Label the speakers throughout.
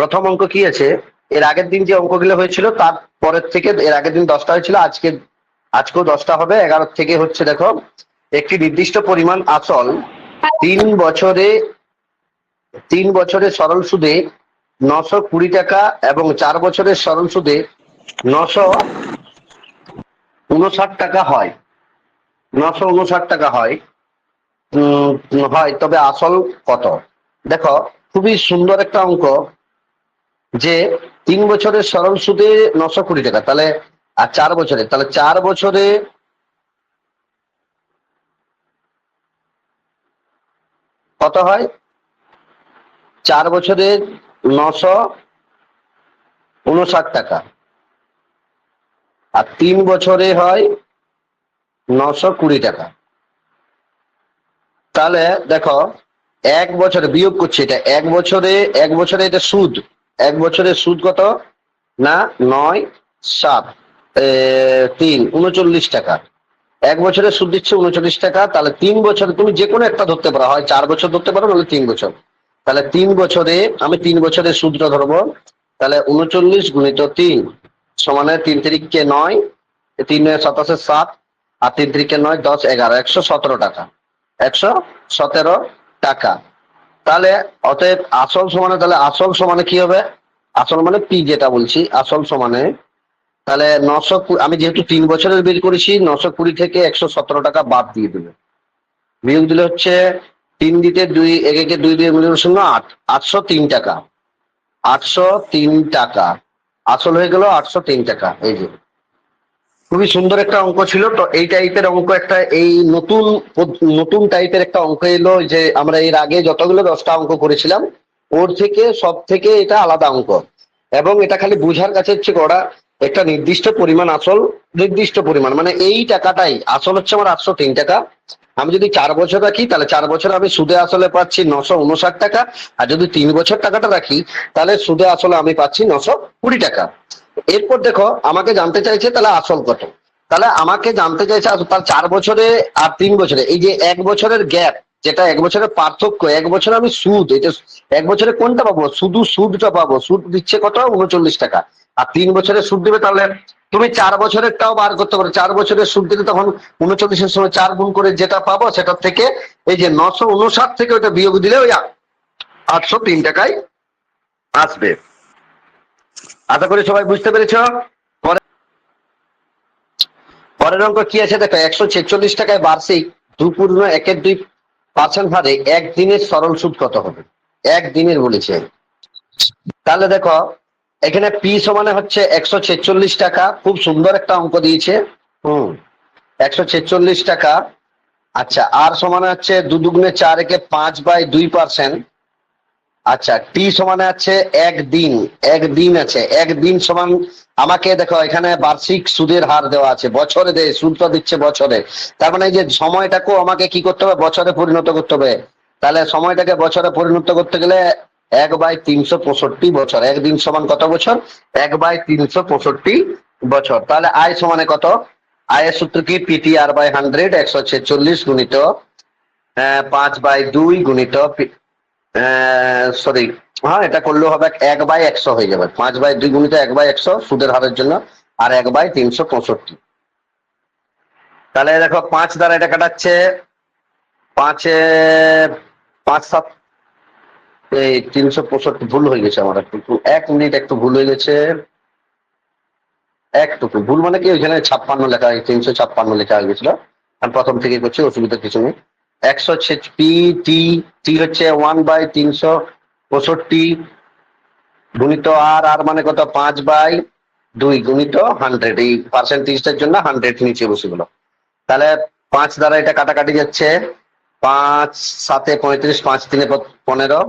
Speaker 1: প্রথম অঙ্ক কি আছে? এর আগের দিন যে অঙ্কগুলো হয়েছিল, তার পরের থেকে এর আগের দিন দশটা হয়েছিল, আজকে, আজকেও দশটা হবে, এগারো থেকে হচ্ছে দেখো, একটি নির্দিষ্ট পরিমাণ আসল তিন বছরে তিন বছরে সরল সুদে নশো কুড়ি টাকা এবং চার বছরের সরল সুদে নশো উনষাট টাকা হয়। নশো উনষাট টাকা হয়। হয়, তবে আসল কত? দেখো, খুবই সুন্দর একটা অঙ্ক। যে তিন বছরের সরল সুদে নশো কুড়ি টাকা, তাহলে, আর চার বছরে তাহলে চার বছরে কত হয়? চার বছরে নশো উনষাট টাকা। আর তিন বছরে হয় নশো কুড়ি টাকা। তাহলে দেখো, এক বছরে বিয়োগ করছি এটা, এক বছরে এক বছরে এটা সুদ। এক বছরের সুদ কত? না, নয়, সাত। তিন, উনচল্লিশ টাকা। এক বছরের সুদ দিচ্ছে উনচল্লিশ টাকা, তাহলে তিন বছরে তুমি যে কোনো একটা ধরতে পারো। হয় চার বছর ধরতে পারো, নাহলে তিন বছর। তাহলে তিন বছরে, আমি তিন বছরের সুদটা ধরবো। তাহলে উনচল্লিশ গুণিত তিন সমানে তিন তিরিখকে নয়, তিন সাতাশে সাত, আর তিন তিরিখকে নয় দশ এগারো। একশো সতেরো টাকা। একশো সতেরো টাকা। তাহলে অতএব আসল সমানে তাহলে আসল সমানে কি হবে? আসল মানে পি যেটা বলছি, আসল সমানে। তাহলে নশো আমি যেহেতু তিন বছরের বিল করেছি, নশো কুড়ি থেকে একশো সতেরো টাকা বাদ দিয়ে দেবে। বিয়োগ দিলে হচ্ছে তিন দিতে দুই, এক দুই দিয়ে মিলিয়ন শূন্য আট, আটশো তিন টাকা। আটশো তিন টাকা। আসল হয়ে গেল আটশো তিন টাকা, এই যে। খুবই সুন্দর একটা অঙ্ক ছিল। তো এই টাইপের অঙ্ক একটা, এই নতুন নতুন টাইপের একটা অঙ্ক এলো যে আমরা এর আগে যতগুলো দশটা অঙ্ক করেছিলাম, ওর থেকে সব থেকে এটা আলাদা অঙ্ক। এবং এটা খালি বুঝার কাছে হচ্ছে ওরা একটা নির্দিষ্ট পরিমাণ আসল, নির্দিষ্ট পরিমাণ মানে এই টাকাটাই, আসল হচ্ছে আমার আটশো তিন টাকা। আমি যদি চার বছর রাখি, তাহলে চার বছর আমি সুদে আসলে পাচ্ছি নশো উনষাট টাকা। আর যদি তিন বছর টাকাটা রাখি, তাহলে সুদে আসলে আমি পাচ্ছি নশো কুড়ি টাকা। এরপর দেখো, আমাকে জানতে চাইছে তাহলে আসল কত তাহলে আমাকে জানতে চাইছে তার চার বছরে আর তিন বছরে। এই যে এক বছরের গ্যাপ যেটা এক বছরের পার্থক্য, এক বছরে আমি সুদ এটা এক বছরে কোনটা পাবো? শুধু সুদটা পাবো। সুদ দিচ্ছে কত? উনচল্লিশ টাকা। আর তিন বছরের সুদ দিবে তাহলে তুমি চার বছরেরটাও বার করতে পারো। চার বছরের সুদ দিলে তখন উনচল্লিশের সময় চার গুণ করে যেটা পাবো সেটার থেকে এই যে নশো উনষাট থেকে ওটা বিয়োগ দিলে ওই আটশো তিন টাকায় আসবে। আশা করি সবাই বুঝতে পেরেছ। পরের অঙ্ক কি আছে? দেখো, একশো ছেচল্লিশ টাকায় বার্ষিক দুপূর্ণ একের দুই পার্সেন্ট হারে এক দিনের সরল সুদ কত হবে? এক দিনের বলেছে। তাহলে দেখো, এখানে পি সমানে হচ্ছে একশো ছেচল্লিশ টাকা। খুব সুন্দর একটা অঙ্ক দিয়েছে। হুম, একশো ছেচল্লিশ টাকা। আচ্ছা আর সমানে হচ্ছে দু দুগুণে চার একে পাঁচ বাই দুই পার্সেন্ট। আচ্ছা টি সমানে আছে একদিন একদিন আছে একদিন সমান আমাকে দেখো এখানে বার্ষিক সুদের হার দেওয়া আছে বছরে দেয় সুদটা দিচ্ছে বছরে। তার মানে যে সময়টাকেও আমাকে কি করতে হবে? বছরে পরিণত করতে হবে। তাহলে সময়টাকে বছরে পরিণত করতে গেলে এক বাই তিনশো পঁয়ষট্টি বছর একদিন সমান কত বছর? এক বাই তিনশো পঁয়ষট্টি বছর। তাহলে আয় সমানে কত? আয়ের সূত্র কি? পিটি আর বাই হান্ড্রেড একশো ছেচল্লিশ গুণিত আহ, পাঁচ বাই দুই গুণিত সরি হ্যাঁ এটা করলেও হবে এক বাই একশো হয়ে যাবে। পাঁচ বাই দুই গুণিত এক বাই একশো সুদের হারের জন্য, আর এক বাই তিনশো পঁয়ষট্টি। তাহলে দেখো, পাঁচ দ্বারা এটা কাটাচ্ছে, পাঁচে পাঁচ সাত, এই তিনশো পঁয়ষট্টি, ভুল হয়ে গেছে আমার একটু। এক মিনিট একটু ভুল হয়ে গেছে। একটুকু ভুল মানে কি, ওইখানে ছাপ্পান্ন লেখা তিনশো ছাপ্পান্ন লেখা হয়ে গেছিল। আমি প্রথম থেকে করছি, অসুবিধা কিছু নেই। একশো পি, টি টি হচ্ছে ওয়ান বাই তিনশো পঁয়ষট্টি গুণিত আর আর মানে কত? পাঁচ বাই দুই গুণিত হান্ড্রেড এই পার্সেন্টেজটার জন্য হান্ড্রেড নিচে বসে গেল। তাহলে পাঁচ দ্বারা এটা কাটাকাটি যাচ্ছে। পাঁচ, সাতে পঁয়ত্রিশ, পাঁচ তিনে পনেরো।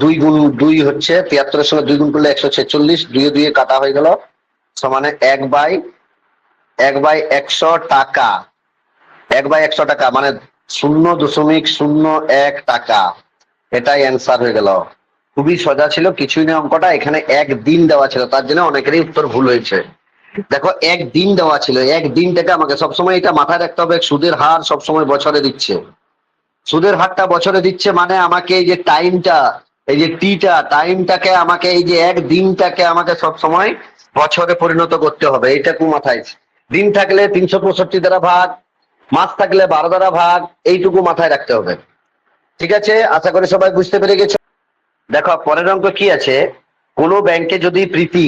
Speaker 1: দুই গুণ দুই হচ্ছে তিয়াত্তরের সঙ্গে দুই গুণ করলে একশো ছেচল্লিশ। দুইয়ে দুইয়ে কাটা হয়ে গেল। সমানে এক বাই এক বাই একশো টাকা। এক বাই একশো টাকা মানে শূন্য দশমিক শূন্য এক টাকা। এটাই অ্যান্সার হয়ে গেল। খুবই সোজা ছিল, কিছুই না অঙ্কটা, এখানে এক দিন দেওয়া ছিল, তার জন্য অনেকেরই উত্তর ভুল হয়েছে। দেখো, এক দিন দেওয়া ছিল, এক দিনটাকে আমাকে সবসময় এটা মাথায় রাখতে হবে, সুদের হার সবসময় বছরে দিচ্ছে। সুদের হারটা বছরে দিচ্ছে মানে আমাকে এই যে টাইমটা এই যে টিটা টাইমটাকে আমাকে এই যে এক দিনটাকে আমাকে সব সময় বছরে পরিণত করতে হবে, এইটাকু মাথায়। দিন থাকলে তিনশো পঁয়ষট্টি দ্বারা ভাগ মাস থাকলে বারো দ্বারা ভাগ, এইটুকু মাথায় রাখতে হবে। ঠিক আছে? আশা করি সবাই বুঝতে পেরে গেছো দেখো, পরের অঙ্ক কি আছে? কোনো ব্যাংকে যদি প্রীতি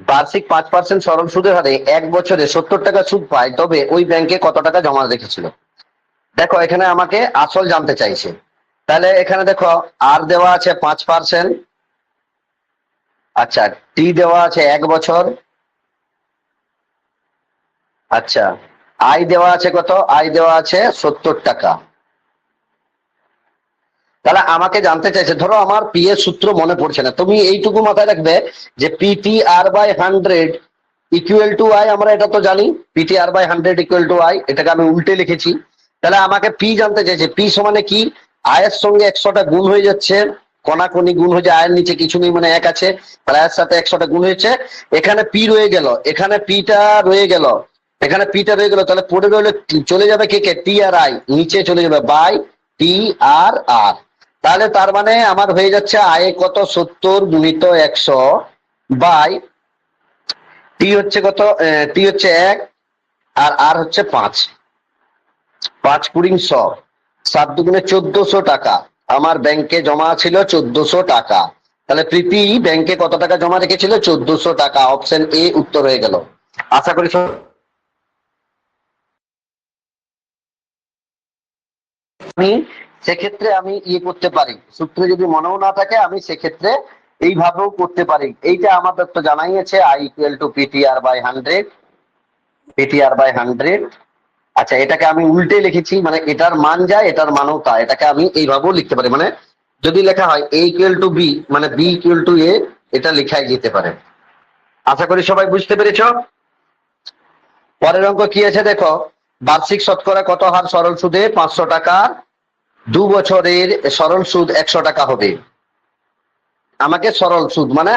Speaker 1: বার্ষিক পাঁচ পার্সেন্ট সরল সুদের হারে এক বছরে সত্তর টাকা সুদ পায়, তবে ওই ব্যাংকে কত টাকা জমা রেখেছিল? দেখো, এখানে আমাকে আসল জানতে চাইছে। তাহলে এখানে দেখো, আর দেওয়া আছে পাঁচ পার্সেন্ট আচ্ছা টি দেওয়া আছে এক বছর। আচ্ছা আই দেওয়া আছে কত? আয় দেওয়া আছে সত্তর টাকা। তাহলে আমাকে জানতে চাইছে, ধরো আমার পি এর সূত্র মনে পড়ছে না। তুমি এইটুকু মাথায় রাখবে যে PT R by hundred equal to I আমরা এটা তো জানি। PT R by hundred equal to I এটাকে আমি উল্টে লিখেছি। তাহলে আমাকে পি জানতে চাইছে পি সমানে কি? আয়ের সঙ্গে একশোটা গুণ হয়ে যাচ্ছে, কণাকণি গুণ হয়ে যায় আয়ের নিচে কিছু নেই মানে এক আছে, তাহলে আয়ের সাথে একশোটা গুণ হয়েছে। এখানে পি রয়ে গেল, এখানে পিটা রয়ে গেল। এখানে পিটা রয়ে গেল, তাহলে পড়ে রইলে চলে যাবে কে কে? টি আর আই নিচে চলে যাবে বাই টি আর আর তাহলে তার মানে আমার হয়ে যাচ্ছে আয়ে কত? সত্তর গুণিত একশো বাই টি হচ্ছে কত? টি হচ্ছে এক আর আর হচ্ছে পাঁচ। পাঁচ কুড়ি শ, সাত দুগুণে চোদ্দশো টাকা। আমার ব্যাংকে জমা ছিল চোদ্দশো টাকা। তাহলে প্রীতি ব্যাংকে কত টাকা জমা রেখেছিল? চোদ্দশো টাকা। অপশন এ উত্তর হয়ে গেল। আশা করি আমি সেক্ষেত্রে আমি ইয়ে করতে পারি। সূত্রে যদি মনেও না থাকে, আমি সেক্ষেত্রে এইভাবেও করতে পারি। এইটা আমাদের তো জানাই আছে I equal to PTR by hundred PTR by hundred আচ্ছা এটাকে আমি উল্টে লিখেছি মানে এটার মান যায়, এটার মানও তা এটাকে আমি এইভাবেও লিখতে পারি। মানে যদি লেখা হয় এ ইকুয়াল টু বি মানে বি ইকুয়াল টু এ এটা লেখাই যেতে পারে। আশা করি সবাই বুঝতে পেরেছ? পরের অঙ্ক কি আছে দেখো? বার্ষিক শতকরা কত হার সরল সুদে? পাঁচশো টাকা দু বছরের সরল সুদ একশো টাকা হবে। আমাকে সরল সুদ মানে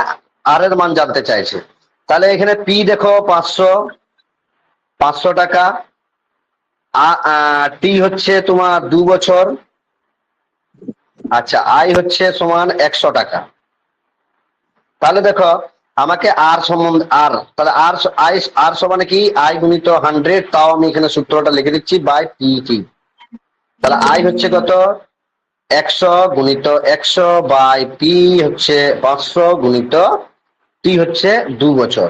Speaker 1: আর এর মান জানতে চাইছে। তাহলে এখানে পি দেখো পাঁচশো পাঁচশো টাকা। টি হচ্ছে তোমার দু বছর। আচ্ছা আই হচ্ছে সমান একশো টাকা। তাহলে দেখো, আমাকে আর সম্বন্ধে আর, তাহলে আর, আই, আর সমানে কি? আই গুণিত হান্ড্রেড তাও আমি এখানে সূত্রটা লিখে দিচ্ছি বাই পি টি তাহলে আই হচ্ছে কত? একশো গুণিত একশো বাই পি হচ্ছে পাঁচশো গুণিত টি হচ্ছে দু বছর।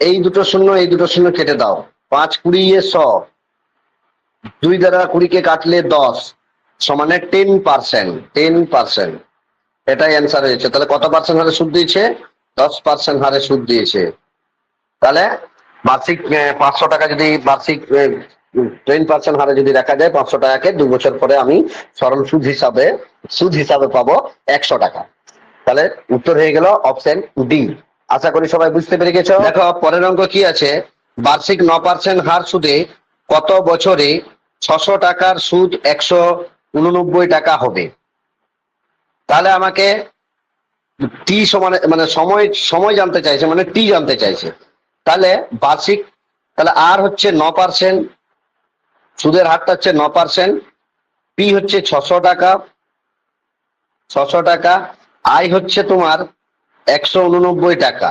Speaker 1: এই দুটো শূন্য, এই দুটো শূন্য কেটে দাও। পাঁচ কুড়ি এ শ দুই দ্বারা কুড়িকে কাটলে দশ, সমানে টেন পার্সেন্ট টেন পার্সেন্ট এটাই অ্যান্সার হয়েছে। তাহলে কত পার্সেন্ট হারে সুদ দিয়েছে? দশ পার্সেন্ট হারে সুদ দিয়েছে। তাহলে বার্ষিক পাঁচশো টাকা যদি বার্ষিক টেন পার্সেন্ট হারে যদি রাখা যায় পাঁচশো টাকাকে, দু বছর পরে আমি সরল সুদ হিসাবে সুদ হিসাবে পাবো একশো টাকা। তাহলে উত্তর হয়ে গেল অপশন ডি আশা করি সবাই বুঝতে পেরে গেছো। দেখো, পরের অঙ্ক কি আছে? বার্ষিক ন পার্সেন্ট হার সুদে কত বছরে ছশো টাকার সুদ একশো উননব্বই টাকা হবে? তাহলে আমাকে টি সমানে মানে সময় সময় জানতে চাইছে মানে টি জানতে চাইছে। তাহলে বার্ষিক, তাহলে আর হচ্ছে ন পার্সেন্ট সুদের হারটা হচ্ছে ন পার্সেন্ট পি হচ্ছে ছশো টাকা ছশো টাকা আয় হচ্ছে তোমার একশো উননব্বই টাকা।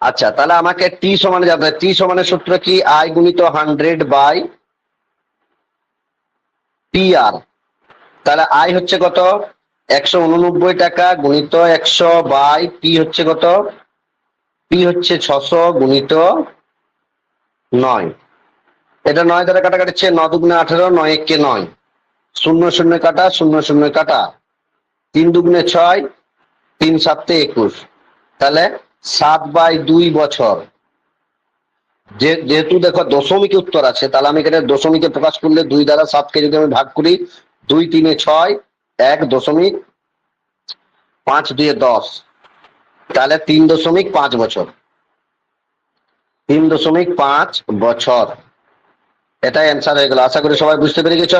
Speaker 1: আচ্ছা তাহলে আমাকে টি সমানে যাবে টি সমানের সূত্র কি? আয় গুণিত হান্ড্রেড বাই টি আর। তাহলে আয় হচ্ছে কত? একশো উননব্বই টাকা গুণিত একশো বাই পি হচ্ছে কত? পি হচ্ছে ছশো গুণিত নয়। এটা নয় দ্বারা কাটা কাটছে ন দুগুণে আঠেরো, নয় একে নয়। শূন্য শূন্য কাটা, শূন্য শূন্য কাটা। তিন দুগুণে ছয়, তিন সাতে একুশ। তাহলে সাত বাই দুই বছর। যে যেহেতু দেখো দশমিকে উত্তর আছে, তাহলে আমি এখানে দশমিকে প্রকাশ করলে দুই দ্বারা সাতকে যদি আমি ভাগ করি, দুই তিনে ছয়, এক দশমিক পাঁচ দুয়ে দশ। তাহলে তিন দশমিক পাঁচ বছর। তিন দশমিক পাঁচ বছর। এটাই অ্যান্সার হয়ে গেল। আশা করি সবাই বুঝতে পেরে গেছ।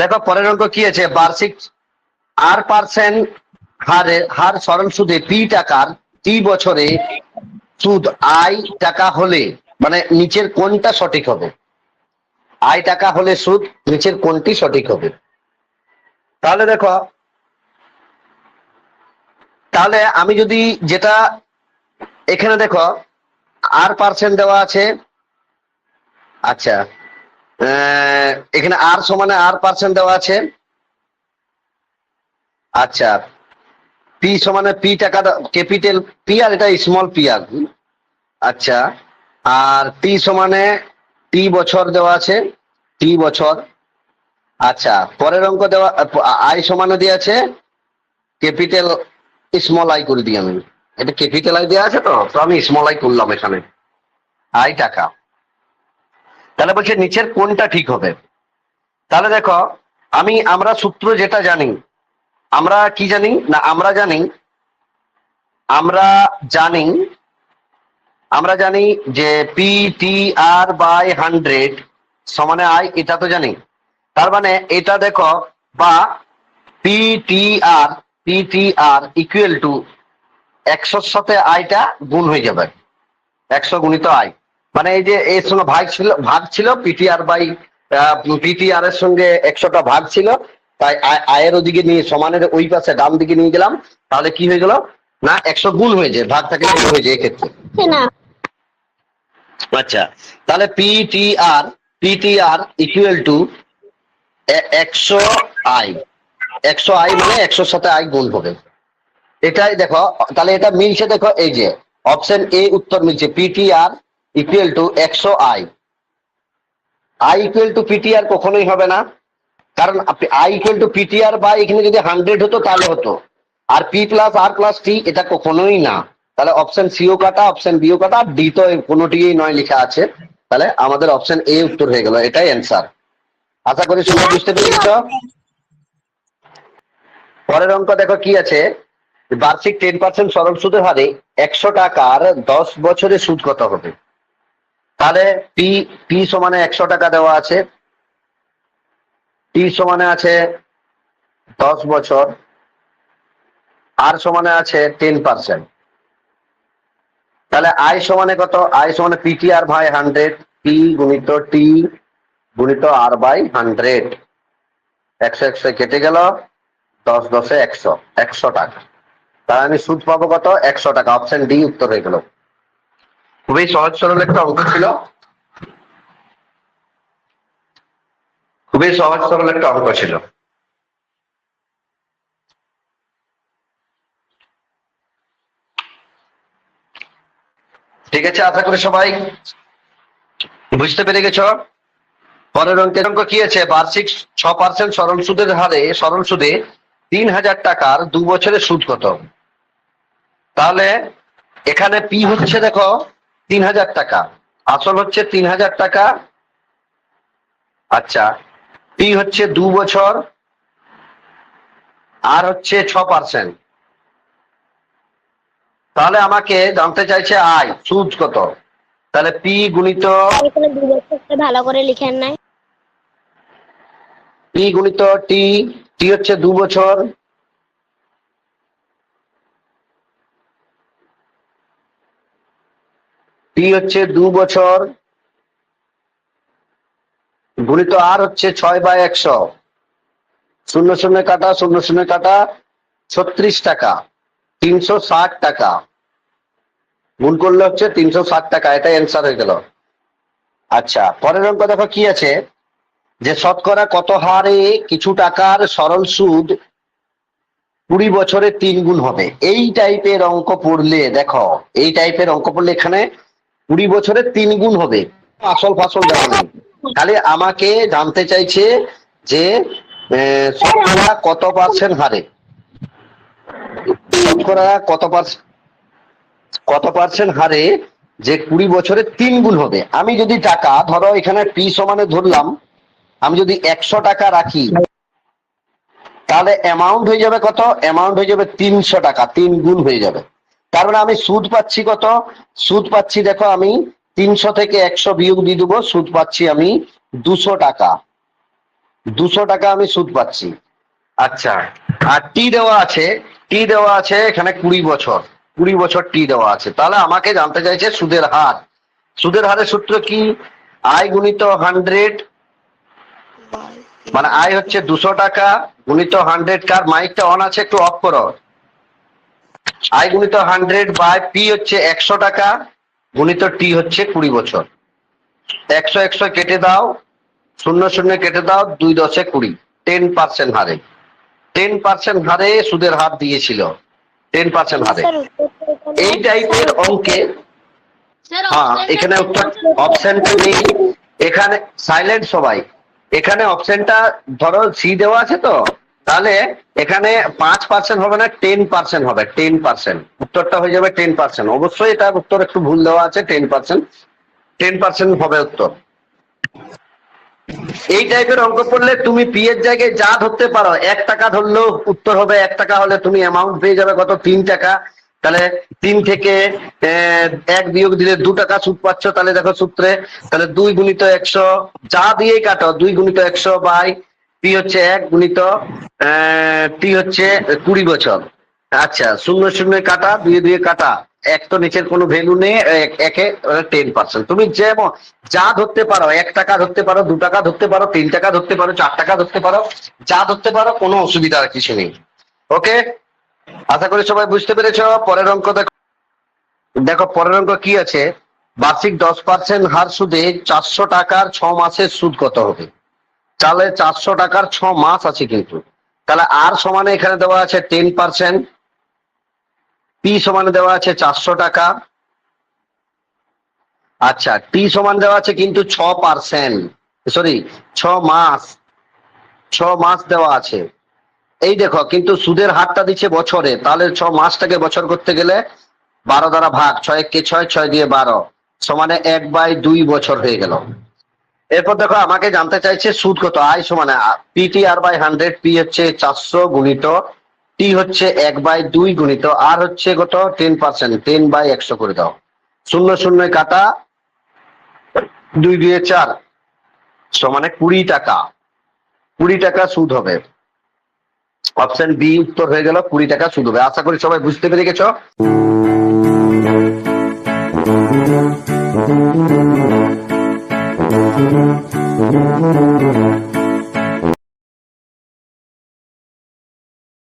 Speaker 1: দেখো, পরের অঙ্ক কি আছে? বার্ষিক আর পার্সেন্ট হারে, হার সরল সুদে পি টাকার টি বছরে সুদ আই টাকা হলে মানে নিচের কোনটা সঠিক হবে? আই টাকা হলে সুদ, নিচের কোনটি সঠিক হবে? তাহলে দেখো, তাহলে আমি যদি যেটা এখানে দেখো আর পার্সেন্ট দেওয়া আছে। আচ্ছা এখানে আর সমানে আর পার্সেন্ট দেওয়া আছে। আচ্ছা পি সমানে পি টাকা ক্যাপিটাল পি আর এটা স্মল পি আর আচ্ছা আর টি সমানে টি বছর দেওয়া আছে টি বছর। আচ্ছা পরের অঙ্ক দেওয়া আই সমানে দিয়ে আছে ক্যাপিটাল স্মল আই করে দিই আমি। এটা ক্যাপিটাল আই দেওয়া আছে তো? তো আমি স্মলাই করলাম এখানে। আই টাকা। তাহলে বলছে নিচের কোনটা ঠিক হবে? তাহলে দেখো, আমি, আমরা সূত্র যেটা জানি, আমরা কি জানি? না, আমরা জানি আমরা জানি আমরা জানি যে P T R by hundred সমানে আই এটা তো জানি। তার মানে এটা দেখো, বা P T R P T R equal to একশোর সাথে আইটা গুণ হয়ে যাবে। একশো গুণিত আই। মানে এই যে এর সঙ্গে ভাগ ছিল ভাগ ছিল পিটিআর বাই পিটিআর এর সঙ্গে একশোটা ভাগ ছিল। তাই আয়ের ওদিকে নিয়ে সমানের ওই পাশে ডান দিকে নিয়ে গেলাম। তাহলে কি হয়ে গেল? না একশো গুণ হয়ে যায় ভাগ থাকলে গুণ হয়ে যায় এক্ষেত্রে। আচ্ছা তাহলে পিটিআর পিটিআর ইকুয়াল টু একশো আই। একশো আই মানে একশোর সাথে আই গুণ হবে। এটাই দেখো, তাহলে এটা মিলছে দেখো এই যে অপশন এ উত্তর মিলছে পিটিআর ইকুয়াল টু একশো I I equal to PTR কখনোই হবে না, কারণ আই ইকুয়াল টু পিটিআর বা এখানে যদি হান্ড্রেড হতো তাহলে হতো, আর P plus R plus T এটা কখনোই না। তাহলে অপশন সিও কাটা অপশন বিও কাটা, আর ডি তো কোনোটিই নয়, লেখা আছে। তাহলে আমাদের অপশন এ উত্তর হয়ে গেল, এটাই অ্যান্সার আশা করি সবাই বুঝতে পেরেছ। পরের অঙ্ক দেখো কি আছে। বার্ষিক টেন পার্সেন্ট সরল সুদের হারে একশো টাকার দশ বছরে সুদ কত হবে? তাহলে পি পি সমানে একশো টাকা দেওয়া আছে। টি সমানে আছে দশ বছর। আর সমানে আছে টেন পার্সেন্ট তাহলে আই সমানে কত? আই সমানে PT R by hundred P গুণিত টি গুণিত আর বাই হান্ড্রেড একশো একশো কেটে গেল। দশ দশে একশো। একশো টাকা। তাহলে আমি সুদ পাবো কত? একশো টাকা। অপশন ডি উত্তর হয়ে গেল। খুবই সহজ সরল একটা অঙ্ক ছিল। খুবই সহজ সরল একটা অঙ্ক ছিল। ঠিক আছে, আশা করি সবাই বুঝতে পেরে গেছ। পরের অঙ্কের অঙ্ক কি আছে? বার্ষিক ছ পার্সেন্ট সরল সুদের হারে, সরল সুদে তিন হাজার টাকার দু বছরের সুদ কত? তাহলে এখানে পি হচ্ছে দেখো তিন হাজার টাকা। আসল হচ্ছে তিন হাজার টাকা। আচ্ছা পি হচ্ছে দু বছর আর হচ্ছে ছ পার্সেন্ট তাহলে আমাকে জানতে চাইছে আয় সুদ কত? তাহলে পি গুণিত
Speaker 2: ভালো করে লিখেন নাই।
Speaker 1: পি গুণিত টি টি হচ্ছে দু বছর টি হচ্ছে দু বছর, গুণিত আর হচ্ছে ছয় বাই একশো। শূন্য শূন্য কাটা, শূন্য শূন্য কাটা, ছত্রিশ টাকা, তিনশো ষাট টাকা। গুণ করলে হচ্ছে তিনশো ষাট টাকা, এটাই অ্যান্সার হয়ে গেল। আচ্ছা পরের অঙ্ক দেখো কি আছে? যে শতকরা কত হারে কিছু টাকার সরল সুদ কুড়ি বছরে তিন গুণ হবে। এই টাইপের অঙ্ক পড়লে, দেখো, এই টাইপের অঙ্ক পড়লে এখানে কুড়ি বছরে তিন গুণ হবে। আসল ফাসল দেওয়া নেই তাহলে আমাকে জানতে চাইছে যে শতকরা কত পার্সেন্ট হারে? শতকরা কত কত পার্সেন্ট হারে যে কুড়ি বছরে তিন গুণ হবে? আমি যদি টাকা, ধরো এখানে পি সমানে ধরলাম, আমি যদি একশো টাকা রাখি, তাহলে অ্যামাউন্ট হয়ে যাবে কত? অ্যামাউন্ট হয়ে যাবে তিনশো টাকা, তিন গুণ হয়ে যাবে। তার মানে আমি সুদ পাচ্ছি কত? সুদ পাচ্ছি, দেখো আমি তিনশো থেকে একশো বিয়োগ দিয়ে দেবো, সুদ পাচ্ছি আমি দুশো টাকা। দুশো টাকা আমি সুদ পাচ্ছি। আচ্ছা আর টি দেওয়া আছে, টি দেওয়া আছে এখানে কুড়ি বছর কুড়ি বছর টি দেওয়া আছে। তাহলে আমাকে জানতে চাইছে সুদের হার। সুদের হারের সূত্র কি? আয় গুণিত হান্ড্রেড মানে আয় হচ্ছে দুশো টাকা, গুণিত হান্ড্রেড কার মাইকটা অন আছে একটু অফ করো। আই গুণিত হান্ড্রেড বাই পি হচ্ছে একশো টাকা গুণিত টি হচ্ছে কুড়ি বছর। একশো একশো কেটে দাও শূন্য শূন্য কেটে দাও দুই দশে কুড়ি টেন পার্সেন্ট হারে। টেন পার্সেন্ট হারে সুদের হার দিয়েছিল। টেন পার্সেন্ট হারে। এই টাইপের অঙ্কে হ্যাঁ এখানে অপশনটা নেই। এখানে সাইলেন্ট সবাই। এখানে অপশনটা ধরো সি দেওয়া আছে তো? তাহলে এখানে পাঁচ পার্সেন্ট হবে না টেন পার্সেন্ট হবে টেন পার্সেন্ট উত্তরটা হয়ে যাবে টেন পার্সেন্ট অবশ্যই এটার উত্তর একটু ভুল দেওয়া আছে টেন পার্সেন্ট টেন পার্সেন্ট হবে উত্তর। এই টাইপের অঙ্ক করলে তুমি পি এর জায়গায় যা ধরতে পারো, এক টাকা ধরলেও উত্তর হবে, এক টাকা হলে তুমি অ্যামাউন্ট পেয়ে যাবে কত? তিন টাকা। তাহলে তিন থেকে এক বিয়োগ দিলে দু টাকা সুদ পাচ্ছ, তাহলে দেখো সূত্রে। তাহলে দুই গুণিত একশো, যা দিয়েই কাটো, দুই গুণিত একশো বাই পি হচ্ছে এক গুণিত টি হচ্ছে কুড়ি বছর। আচ্ছা শূন্য শূন্য কাটা, দুয়ে দুয়ে কাটা। এক তো নিচের কোনো ভ্যালু নেই, একে টেন পার্সেন্ট তুমি যেমন যা ধরতে পারো, এক টাকা ধরতে পারো, দু টাকা ধরতে পারো, তিন টাকা ধরতে পারো, চার টাকা ধরতে পারো, যা ধরতে পারো, কোনো অসুবিধার কিছু নেই। ওকে আশা করি সবাই বুঝতে পেরেছ। পরের অঙ্ক দেখো দেখো, পরের অঙ্ক কি আছে? বার্ষিক দশ পার্সেন্ট হার সুদে চারশো টাকার ছ মাসের সুদ কত হবে? তাহলে চারশো টাকার ছ মাস আছে কিন্তু। তাহলে আর সমানে এখানে দেওয়া আছে টেন পার্সেন্ট পি সমানে দেওয়া আছে চারশো টাকা। আচ্ছা টি সমান দেওয়া আছে কিন্তু ছ পার্সেন্ট সরি ছ মাস ছ মাস দেওয়া আছে। এই দেখো, কিন্তু সুদের হারটা দিচ্ছে বছরে, তাহলে ছ মাসটাকে বছর করতে গেলে বারো দ্বারা ভাগ, ছয় কে ছয় ছয় দিয়ে বারো, সমানে এক বাই দুই বছর হয়ে গেল। এরপর দেখো, আমাকে জানতে চাইছে সুদ কত? আই সমানে PT R by hundred P হচ্ছে চারশো গুণিত টি হচ্ছে এক বাই দুই গুণিত আর হচ্ছে কত? টেন পার্সেন্ট টেন বাই একশো করে দাও। শূন্য শূন্য কাটা, দুই দুই চার, সমানে কুড়ি টাকা। কুড়ি টাকা সুদ হবে। অপশন বি উত্তর হয়ে গেল, কুড়ি টাকা সুদ হবে। আশা করি সবাই বুঝতে পেরে গেছো।
Speaker 3: Thank you.